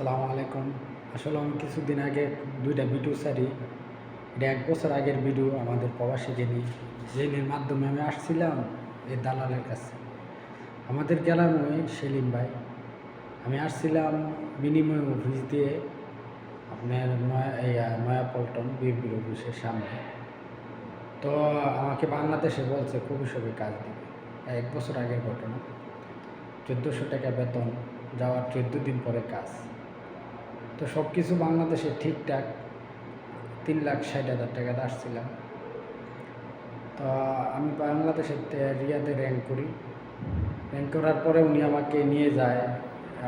সালামু আলাইকুম। আসলে আমি কিছুদিন আগে দুইটা ভিডিও সারি এটা এক বছর আগের ভিডিও আমাদের প্রবাসী যিনি, যিনির মাধ্যমে আমি আসছিলাম এই দালালের কাছে। আমাদের ওই সেলিম ভাই। আমি আসছিলাম বিনিময় অফিস দিয়ে আপনার নয়া নয়াপল্টন বিএনপির অফিসের সামনে। তো আমাকে বাংলাদেশে বলছে কবিসবে কাজ দিবে। এক বছর আগের ঘটনা। চোদ্দোশো টাকা বেতন, যাওয়ার চোদ্দ দিন পরে কাজ। তো সব কিছু বাংলাদেশে ঠিকঠাক তিন লাখ ষাট হাজার টাকাতে আসছিলাম তো আমি বাংলাদেশের রিয়াদে র্যাঙ্ক করি। র্যাঙ্ক করার পরে উনি আমাকে নিয়ে যায়,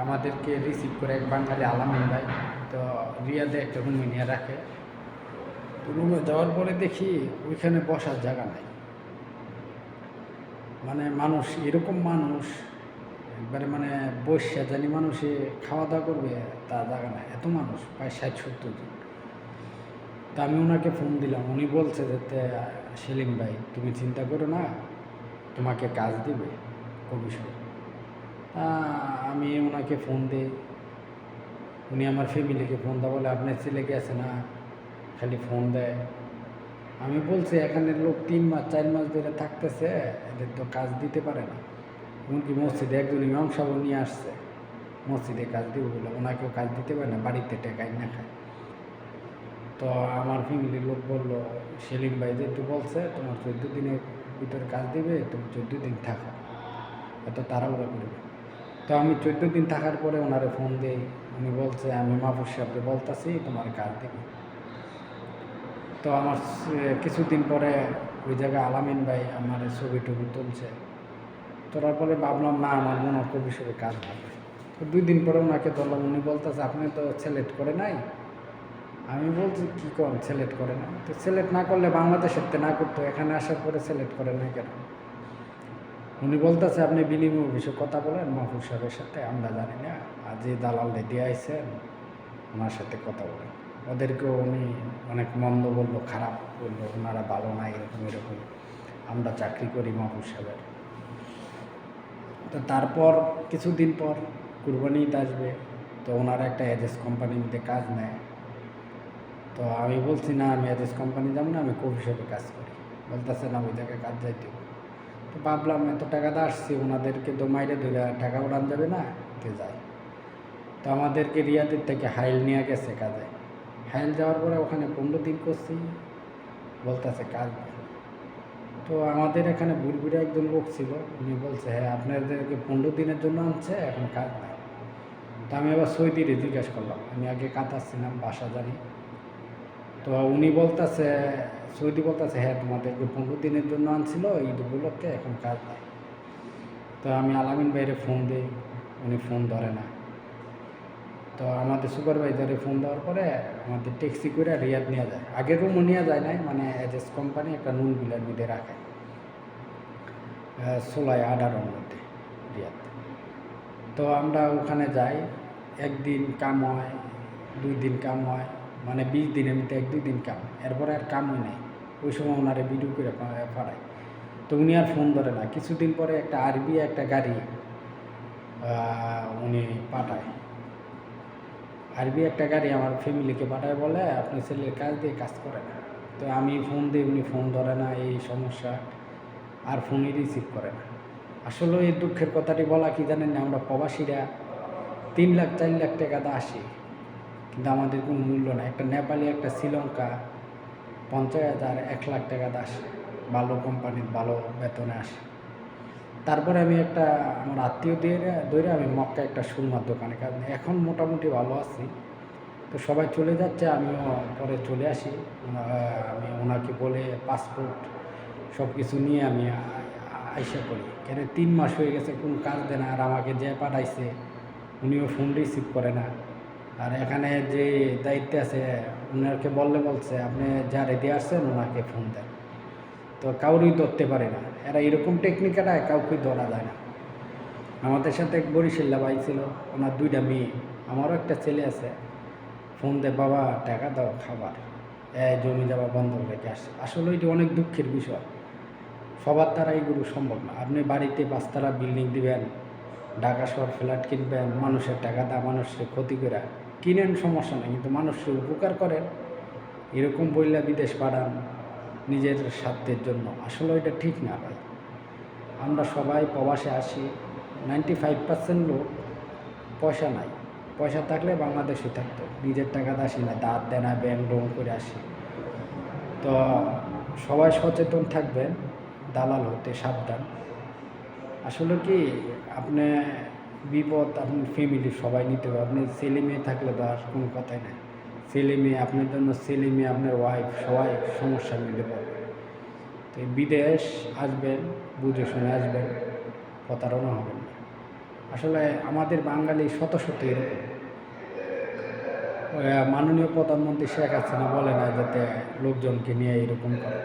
আমাদেরকে রিসিভ করে এক বাঙালি আলামিন ভাই। তো রিয়াদে একটা রুমে নিয়ে রাখে। রুমে যাওয়ার পরে দেখি ওইখানে বসার জায়গা নাই। মানে মানুষ এরকম মানুষ একবারে মানে বসে জানি মানুষে খাওয়া দাওয়া করবে, তা জায়গা নাই। এত মানুষ, প্রায় ষাট সত্তর জন। তা আমি ওনাকে ফোন দিলাম, উনি বলছে যে সেলিম ভাই, তুমি চিন্তা করো না, তোমাকে কাজ দিবে তা আমি ওনাকে ফোন দিই। উনি আমার ফ্যামিলিকে ফোন দেওয়া বলে, আপনার ছেলে গেছে না? খালি ফোন দেয়। আমি বলছি এখানে লোক তিন মাস, চার মাস ধরে থাকতেছে, এদের তো কাজ দিতে পারে না। এমনকি মসজিদে একজন ইমাম সাহেব নিয়ে আসছে। মসজিদে কাজ দিব বলে। ওনাকেও কাজ দিতে পারে না, বাড়িতে টেকাই না খায়। তো আমার ফ্যামিলির লোক বলল, সেলিম ভাই যেহেতু বলছে, তোমার চোদ্দ দিনের ভিতরে কাজ দিবে, তুমি চোদ্দ দিন থাকো। এত তাড়াহুড়া করবে। তো আমি চোদ্দ দিন থাকার পরে ওনারে ফোন দিই। উনি বলছে, আমি মাহফুজ সাহেবকে বলতাছি, তোমার কাজ দিবে। তো আমার কিছুদিন পরে ওই জায়গায় আলামিন ভাই আমার ছবি টবি তুলছে। তোলার পরে ভাবলাম, না, আমার মনে কবি হিসেবে কাজ হবে তো দুই দিন পরে ওনাকে ধরলাম, উনি বলতেছে, আপনি তো সিলেক্ট করে নাই? আমি বলছি, কী করেন সিলেক্ট করে না তো সিলেক্ট না করলে বাংলাদেশের তে না করতো, এখানে আসার পরে সিলেক্ট করে নাই কেন? উনি বলতেছে, আপনি বিনিময় বিষয়ে কথা বলেন, মাহফুজ সাহেবের সাথে, আমরা জানি না, আর যে দালাল দিয়ে আইসেন ওনার সাথে কথা বলেন। ওদেরকেও উনি অনেক মন্দ বলল, খারাপ বলল, ওনারা ভালো না এরকম এরকম। আমরা চাকরি করি মাহফুজ সাহেবের। তো তারপর কিছুদিন পর কুরবানি আসবে, তো ওনারা একটা এজেস কোম্পানির মধ্যে কাজ নেয় তো আমি বলছি, না, আমি এজেস কোম্পানি যাব না, আমি কফি শপে কাজ করি বলতেছে, না, ওই জায়গায় কাজ যাইতে। তো ভাবলাম, এত টাকা দিয়ে আসছি, ওনাদেরকে তো মাইরে ধরে টাকা উড়ান যাবে না তে যায় তো আমাদেরকে রিয়াদের থেকে হাইল নিয়ে গেছে কাজে হাইল যাওয়ার পরে ওখানে পনেরো দিন করছি, বলতেছে, কাজ। তো আমাদের এখানে বুড়বুড়ে একজন লোক ছিল। উনি বলছে হ্যাঁ আপনাদেরকে পনেরো দিনের জন্য আনছে, এখন কাজ নাই। তো আমি আবার সৌদিরে জিজ্ঞেস করলাম, আমি আগে কাতার ছিলাম বাসা জানি। তো উনি বলতেছে, সৌদি বলতেছে হ্যাঁ তোমাদেরকে পনেরো দিনের জন্য আনছিল, ঈদ উপলক্ষে, এখন কাজ নাই। তো আমি আলামিন বাইরে ফোন দিই, উনি ফোন ধরে না। তো আমাদের সুপারভাইজারে ফোন দেওয়ার পরে আমাদের ট্যাক্সি করে রিয়াদ নিয়ে যায়। আগের রুমও নিয়ে যায় নাই মানে এজেস কোম্পানি একটা নুন বিলের মধ্যে রাখে। ষোলাই আঠারোর মধ্যে রিয়াদ। তো আমরা ওখানে যাই, একদিন কাম হয়, দুই দিন কাম হয় মানে বিশ দিনের মধ্যে এক দুই দিন কাম। এরপরে আর কাম হয় নাই। ওই সময় ওনারে ভিডিও করে পা- পাঠায় তো উনি আর ফোন ধরে না। কিছুদিন পরে একটা আরবি একটা গাড়ি উনি পাঠায়। আরবি একটা গাড়ি আমার ফ্যামিলিকে পাঠায় বলে, আপনি ছেলের কাজ দিয়ে কাজ করে না। তো আমি ফোন দিই, উনি ফোন ধরে না, এই সমস্যা। আর ফোনই রিসিভ করে না। আসলে এই দুঃখের কথাটি বলা কি জানেন না, আমরা প্রবাসীরা তিন লাখ, চার লাখ টাকাতে আসি। কিন্তু আমাদের কোনো মূল্য না একটা নেপালি, একটা শ্রীলঙ্কা, পঞ্চাশ হাজার, এক লাখ টাকাতে আসে। ভালো কোম্পানির ভালো বেতনে আসে। তারপরে আমি একটা আমার আত্মীয় দিয়ে ধরে আমি মক্কা একটা সুরমার দোকানে কাজ এখন মোটামুটি ভালো আছি। তো সবাই চলে যাচ্ছে, আমিও পরে চলে আসি। আমি ওনাকে বলে পাসপোর্ট সব কিছু নিয়ে আমি আইসা করি কেন তিন মাস হয়ে গেছে, কোনো কাজ দেয় না। আর আমাকে যে পাঠাইছে, উনিও ফোন রিসিভ করে না। আর এখানে যে দায়িত্বে আছে, ওনাকে বললে বলছে, আপনি যা রেডি আসছেন ওনাকে ফোন দেন। তো কাউরই ধরতে পারে না। এরা এরকম টেকনিকাটা কাউকে ধরা যায় না। আমাদের সাথে এক বরিশাল্লা ভাই ছিল, ওনার দুইটা মেয়ে। আমারও একটা ছেলে আছে। ফোন দে বাবা, টাকা দাও, খাবার। জমি যাওয়া বন্ধ রেখে আসে। আসলে এটি অনেক দুঃখের বিষয়। সবার দ্বারা এগুলো সম্ভব না। আপনি বাড়িতে পাঁচতলা বিল্ডিং দিবেন, ঢাকা শহর ফ্ল্যাট কিনবেন, মানুষের টাকা দা মানুষের ক্ষতি করে কিনেন, সমস্যা নেই। কিন্তু মানুষের উপকার করেন। এরকম বইলা বিদেশ পাঠান। নিজের স্বার্থের জন্য। আসলে এটা ঠিক না ভাই। আমরা সবাই প্রবাসে আসি নাইনটি ফাইভ পার্সেন্ট লোক পয়সা নাই। পয়সা থাকলে বাংলাদেশে থাকতো। নিজের টাকা আসি না, দাঁত দেনা ব্যাংক লোন করে আসি। তো সবাই সচেতন থাকবেন, দালাল হতে সাবধান। আসলে কি, আপনি বিপদ আপনার ফ্যামিলি সবাই নিতে হবে। আপনি ছেলে মেয়ে থাকলে তো আর কোনো কথাই নেই। ছেলে মেয়ে, আপনার জন্য ছেলে মেয়ে, আপনার ওয়াইফ সবাই সমস্যা মিলে পড়বে। তো বিদেশ আসবেন, বুঝে শুনে আসবেন, প্রতারণা হবেন না। আসলে আমাদের বাঙালি শত শত এরকম। মাননীয় প্রধানমন্ত্রী শেখ হাসিনা বলে না যাতে লোকজনকে নিয়ে এরকম করে।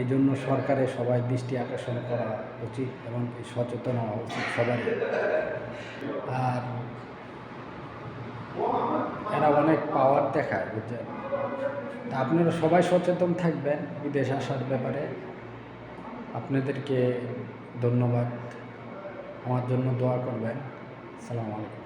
এই জন্য সরকারের সবাই দৃষ্টি আকর্ষণ করা উচিত এবং সচেতন হওয়া উচিত সবারই। আর এরা অনেক পাওয়ার দেখায়, বুঝছেন? তা আপনারা সবাই সচেতন থাকবেন বিদেশ আসার ব্যাপারে। আপনাদেরকে ধন্যবাদ। আমার জন্য দোয়া করবেন। সালাম আলাইকুম।